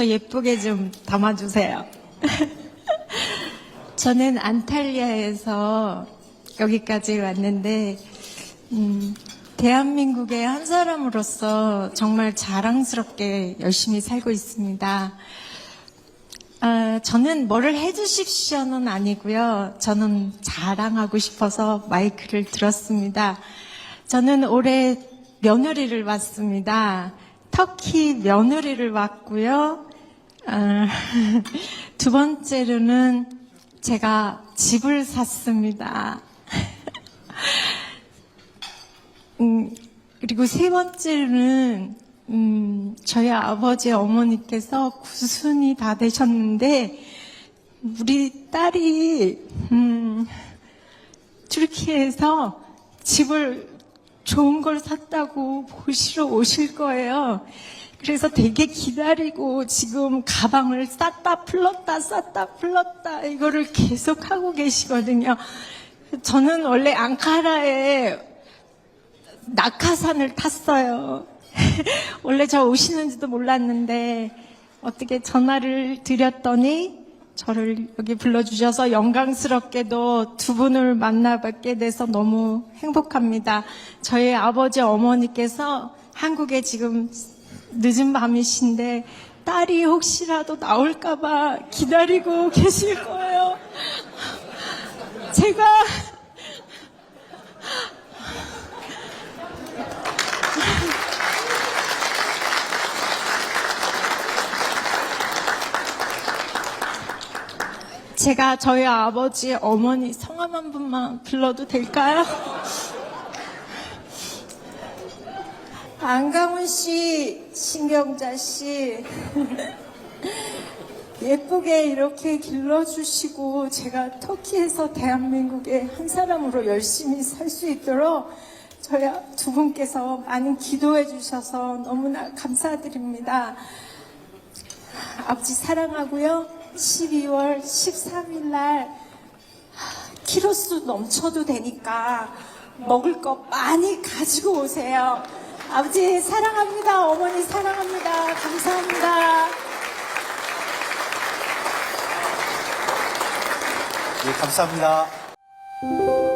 저 예쁘게 좀 담아주세요. 저는 안탈리아에서 여기까지 왔는데, 음, 대한민국의 한 사람으로서 정말 자랑스럽게 열심히 살고 있습니다. 아, 저는 뭐를 해주십시오는 아니고요. 저는 자랑하고 싶어서 마이크를 들었습니다. 저는 올해 며느리를 왔습니다. 터키 며느리를 왔고요. 아, 두 번째로는 제가 집을 샀습니다. 음, 그리고 세 번째로는 음, 저희 아버지 어머니께서 구순이 다 되셨는데 우리 딸이 음, 튀르키에서 집을 좋은 걸 샀다고 보시러 오실 거예요. 그래서 되게 기다리고 지금 가방을 쌌다 풀렀다 쌌다 풀렀다 이거를 계속 하고 계시거든요. 저는 원래 앙카라에 낙하산을 탔어요. 원래 저 오시는지도 몰랐는데 어떻게 전화를 드렸더니 저를 여기 불러주셔서 영광스럽게도 두 분을 만나뵙게 돼서 너무 행복합니다. 저희 아버지 어머니께서 한국에 지금 늦은 밤이신데 딸이 혹시라도 나올까봐 기다리고 계실 거예요. 제가 제가 저희 아버지 어머니 성함 한 분만 불러도 될까요? 안강훈 씨, 신경자 씨, 예쁘게 이렇게 길러주시고 제가 터키에서 대한민국의 한 사람으로 열심히 살 수 있도록 저희 두 분께서 많은 기도해 주셔서 너무나 감사드립니다. 아버지 사랑하고요. 12월 13일 날 키로수 넘쳐도 되니까 먹을 거 많이 가지고 오세요. 아버지 사랑합니다. 어머니 사랑합니다. 감사합니다. 예, 감사합니다.